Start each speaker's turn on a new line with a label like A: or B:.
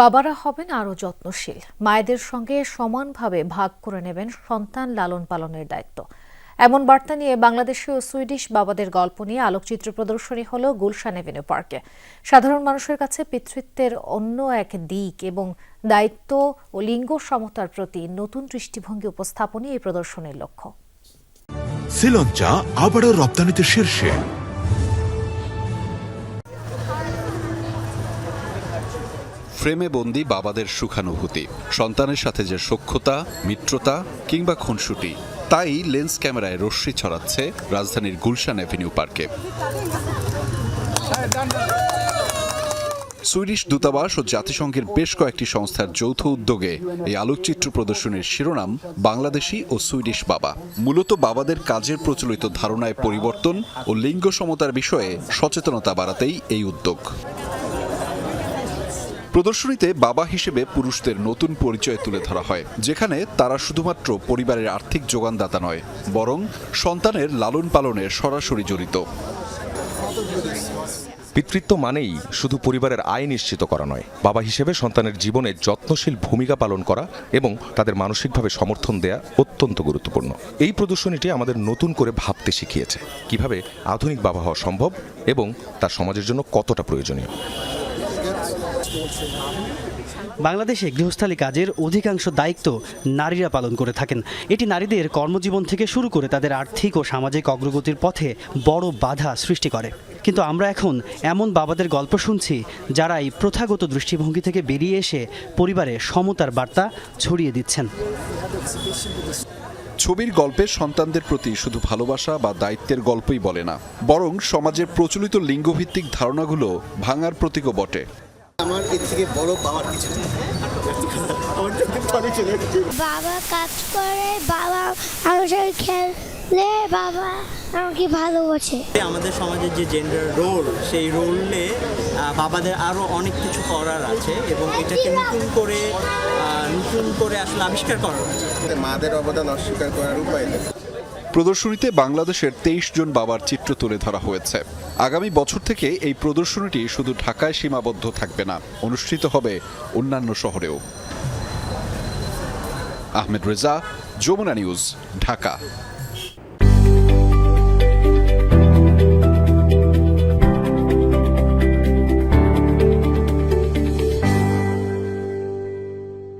A: বাবারা হবেন আরও যত্নশীল। মায়েদের সঙ্গে সমানভাবে ভাগ করে নেবেন সন্তান লালন পালনের দায়িত্ব। এমন বার্তা নিয়ে বাংলাদেশি ও সুইডিশ বাবাদের গল্প নিয়ে আলোকচিত্র প্রদর্শনী হল গুলশান এভিনিউ পার্কে। সাধারণ মানুষের কাছে পিতৃত্বের অন্য এক দিক এবং দায়িত্ব ও লিঙ্গ সমতার প্রতি নতুন দৃষ্টিভঙ্গি উপস্থাপনই এই প্রদর্শনীর লক্ষ্য।
B: শ্রীলঞ্চা আবারও রপ্তানিতে শীর্ষে।
C: ফ্রেমে বন্দি বাবাদের সুখানুভূতি, সন্তানের সাথে যে সক্ষতা মিত্রতা কিংবা খুনসুটি, তাই লেন্স ক্যামেরায় রশ্মি ছড়াচ্ছে রাজধানীর গুলশান অ্যাভিনিউ পার্কে। সুইডিশ দূতাবাস ও জাতিসংঘের বেশ কয়েকটি সংস্থার যৌথ উদ্যোগে এই আলোকচিত্র প্রদর্শনীর শিরোনাম, বাংলাদেশি ও সুইডিশ বাবা। মূলত বাবাদের কাজের প্রচলিত ধারণায় পরিবর্তন ও লিঙ্গ সমতার বিষয়ে সচেতনতা বাড়াতেই এই উদ্যোগ। প্রদর্শনীতে বাবা হিসেবে পুরুষদের নতুন পরিচয় তুলে ধরা হয়, যেখানে তারা শুধুমাত্র পরিবারের আর্থিক যোগানদাতা নয়, বরং সন্তানের লালন পালনে সরাসরি জড়িত।
D: পিতৃত্ব মানেই শুধু পরিবারের আয় নিশ্চিত করা নয়, বাবা হিসেবে সন্তানের জীবনে যত্নশীল ভূমিকা পালন করা এবং তাদের মানসিকভাবে সমর্থন দেয়া অত্যন্ত গুরুত্বপূর্ণ। এই প্রদর্শনীটি আমাদের নতুন করে ভাবতে শিখিয়েছে, কীভাবে আধুনিক বাবা হওয়া সম্ভব এবং তার সমাজের জন্য কতটা প্রয়োজনীয়।
E: বাংলাদেশে গৃহস্থালী কাজের অধিকাংশ দায়িত্ব নারীরা পালন করে থাকেন। এটি নারীদের কর্মজীবন থেকে শুরু করে তাদের আর্থিক ও সামাজিক অগ্রগতির পথে বড় বাধা সৃষ্টি করে। কিন্তু আমরা এখন এমন বাবাদের গল্প শুনছি যারা এই প্রথাগত দৃষ্টিভঙ্গি থেকে বেরিয়ে এসে পরিবারে সমতার বার্তা ছড়িয়ে দিচ্ছেন।
C: ছবির গল্পে সন্তানদের প্রতি শুধু ভালোবাসা বা দায়িত্বের গল্পই বলে না, বরং সমাজের প্রচলিত লিঙ্গভিত্তিক ধারণাগুলো ভাঙার প্রতীকও বটে।
F: এর থেকে বড় পাওয়ার কিছু নেই।
G: বাবা কাজ করে বাবা আমার সাথে খেলে বাবা আমাকে ভালোবাসে।
H: আমাদের সমাজের যে জেন্ডার রোল সেই রোলে বাবাদের আরও অনেক কিছু করার আছে এবং এটাকে নতুন করে নতুন করে আসলে আবিষ্কার করার আছে।
F: মাদের অবদান অস্বীকার করার উপায় নেই।
C: প্রদর্শনীতে বাংলাদেশের তেইশ জন বাবার চিত্র তুলে ধরা হয়েছে। আগামী বছর থেকে এই প্রদর্শনীটি শুধু ঢাকায় সীমাবদ্ধ থাকবে না, অনুষ্ঠিত হবে অন্যান্য শহরেও। আহমেদ রেজা, যমুনা নিউজ, ঢাকা।